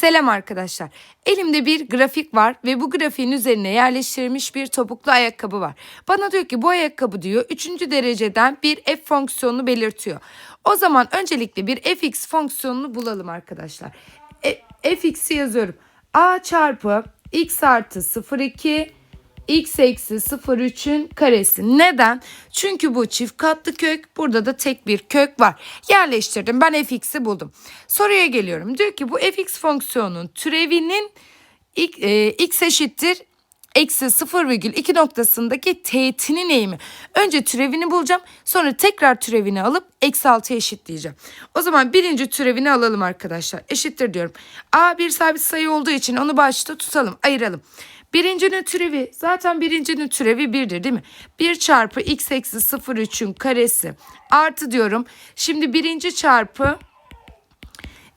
Selam arkadaşlar. Elimde bir grafik var ve bu grafiğin üzerine yerleştirilmiş bir topuklu ayakkabı var. Bana diyor ki bu ayakkabı diyor 3. dereceden bir f fonksiyonunu belirtiyor. O zaman öncelikle bir fx fonksiyonunu bulalım arkadaşlar. E, fx'i yazıyorum. a çarpı x artı 0,2 x eksi 0,3'ün karesi. Neden? Çünkü bu çift katlı kök. Burada da tek bir kök var. Yerleştirdim. Ben fx'i buldum. Soruya geliyorum. Diyor ki bu fx fonksiyonun türevinin x, e, x eşittir eksi 0,2 noktasındaki teğetinin eğimi. Önce türevini bulacağım. Sonra tekrar türevini alıp eksi 6'ya eşitleyeceğim. O zaman birinci türevini alalım arkadaşlar. Eşittir diyorum. A bir sabit sayı olduğu için onu başta tutalım. Ayıralım. Birincinin türevi zaten birincinin türevi birdir değil mi? 1 çarpı x eksi 0,3'ün karesi artı diyorum. Şimdi birinci çarpı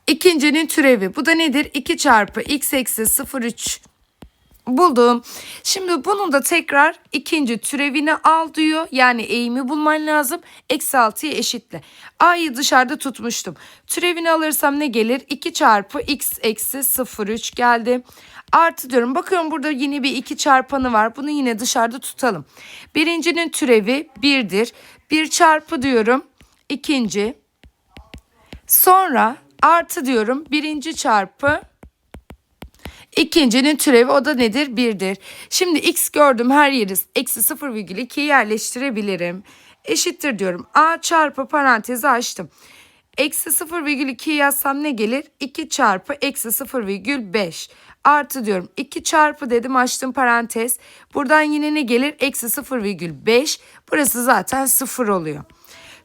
ikincinin türevi. Bu da nedir? 2 çarpı x eksi 0,3 buldum. Şimdi bunun da tekrar ikinci türevini al diyor. Yani eğimi bulman lazım. Eksi 6'ya eşitle. A'yı dışarıda tutmuştum. Türevini alırsam ne gelir? 2 çarpı x eksi 0,3 geldi. Artı diyorum. Bakıyorum burada yine bir 2 çarpanı var. Bunu yine dışarıda tutalım. Birincinin türevi 1'dir. 1 çarpı diyorum. ikinci. Sonra artı diyorum. Birinci çarpı İkincinin türevi o da nedir? Birdir. Şimdi x gördüm her yeri eksi 0,2'yi yerleştirebilirim. Eşittir diyorum. A çarpı parantezi açtım. Eksi 0,2 yazsam ne gelir? 2 çarpı eksi 0,5 artı diyorum. 2 çarpı dedim açtım parantez. Buradan yine ne gelir? Eksi 0,5. Burası zaten 0 oluyor.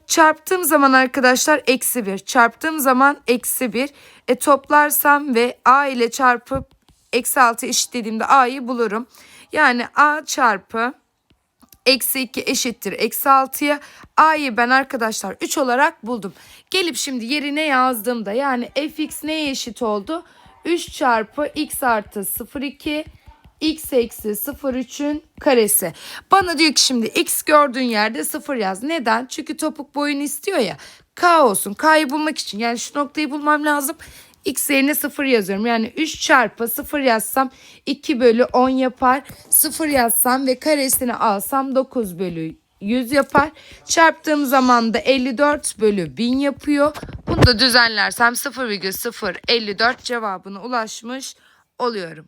Çarptığım zaman arkadaşlar eksi 1. Çarptığım zaman eksi 1. E toplarsam ve a ile çarpıp eksi 6 eşitlediğimde a'yı bulurum. Yani a çarpı eksi 2 eşittir eksi 6'ya. A'yı ben arkadaşlar 3 olarak buldum. Gelip şimdi yerine yazdığımda yani fx neye eşit oldu? 3 çarpı x artı 0,2 x eksi 0,3'ün karesi. Bana diyor ki şimdi x gördüğün yerde 0 yaz. Neden? Çünkü topuk boyunu istiyor ya. K olsun. K'yı bulmak için yani şu noktayı bulmam lazım. X yerine 0 yazıyorum. Yani 3 çarpı 0 yazsam 2 bölü 10 yapar. 0 yazsam ve karesini alsam 9 bölü 100 yapar. Çarptığım zaman da 54 bölü 1000 yapıyor. Bunu da düzenlersem 0,054 cevabına ulaşmış oluyorum.